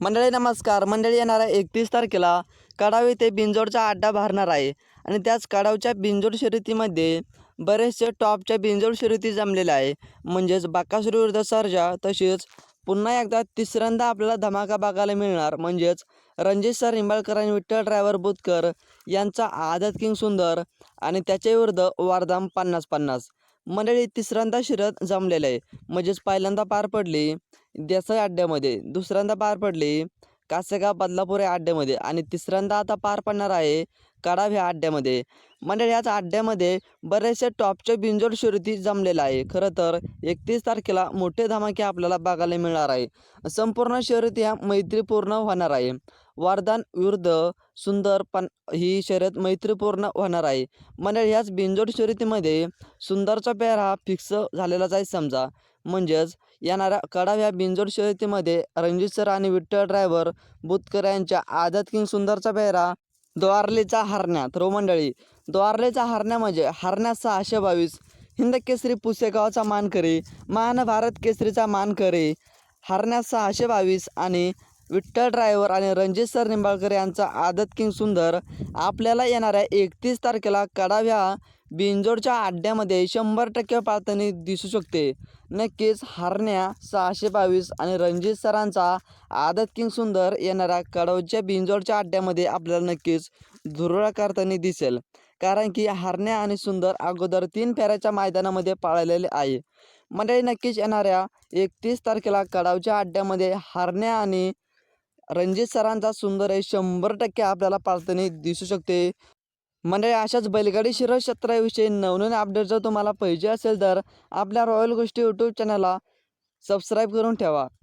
मंडळी नमस्कार. मंडळी येणाऱ्या एकतीस तारखेला कडाव येथे बिंजोडचा अड्डा भरणार आहे आणि त्याच कडावच्या बिंजोड शर्यतीमध्ये बरेचसे टॉपच्या बिंजोड शर्यती जमलेल्या आहे. म्हणजेच बाकासूर विरुद्ध तसेच पुन्हा एकदा तिसऱ्यांदा आपल्याला धमाका बघायला मिळणार. म्हणजेच रणजित सर निंबाळकर आणि विठ्ठल ड्रायव्हर बुतकर यांचा आदत किंग सुंदर आणि त्याच्या विरुद्ध वारदाम पन्नास पन्नास. मंडळी तिसऱ्यांदा शिरत जमलेलं आहे म्हणजेच पहिल्यांदा पार पडली देसाई अड्ड्यामध्ये. दुसऱ्यांदा पार पडली कासेगाव बदलापूर या अड्ड्यामध्ये. आणि तिसऱ्यांदा आता पार पडणार आहे कडाव ह्या अड्ड्यामध्ये. मंडळी याच अड्ड्यामध्ये बरेचसे टॉपचे बिंजोड शर्यती जमलेलं आहे. खरं तर एकतीस तारखेला मोठे धमाके आपल्याला बघायला मिळणार आहे. संपूर्ण शर्यती ह्या मैत्रीपूर्ण होणार आहे. वरदान विरुद्ध सुंदर पण ही शर्यत मैत्रीपूर्ण होणार आहे. म्हणजे ह्याच बिंजोड शर्यतीमध्ये सुंदरचा पेअर हा फिक्स झालेलाच आहे समजा. म्हणजेच येणाऱ्या कडाव ह्या बिंजोड शर्यतीमध्ये रणजित सर आणि विठ्ठल ड्रायव्हर बुतकर यांच्या आदत किंग सुंदरचा पेहरा द्वारलेचा हरण्या तर मंडळी द्वारलेचा हरण्या म्हणजे हरण्या सहाशे बावीस. हिंद केसरी पुसेगावचा मानकरी महान भारत केसरीचा मानकरी. हरण्या सहाशे बावीस आणि विठ्ठल ड्रायव्हर आणि रणजित सर निंबाळकर यांचा आदत किंग सुंदर आपल्याला येणाऱ्या एकतीस तारखेला कडाव ह्या बिंजोडच्या अड्ड्यामध्ये शंभर टक्के पाळताना दिसू शकते. नक्कीच हरण्या सहाशे बावीस आणि रणजित सरांचा आदत किंग सुंदर येणाऱ्या कडवच्या बिंजोडच्या अड्ड्यामध्ये आपल्याला नक्कीच धुरळा करताना दिसेल. कारण की हरण्या आणि सुंदर अगोदर तीन फेऱ्याच्या मैदानामध्ये पाळलेले आहे. मंडळी नक्कीच येणाऱ्या एकतीस तारखेला कडावच्या अड्ड्यामध्ये हरण्या आणि रणजित सरांचा सुंदर आहे. शंभर टक्के आपल्याला पाळताना दिसू शकते. मंडळी अशाच बैलगाडी शिरक्षेत्राविषयी नवनवीन अपडेट जर तुम्हाला पाहिजे असेल तर आपल्या रॉयल गोष्टी यूट्यूब चॅनलला सबस्क्राईब करून ठेवा.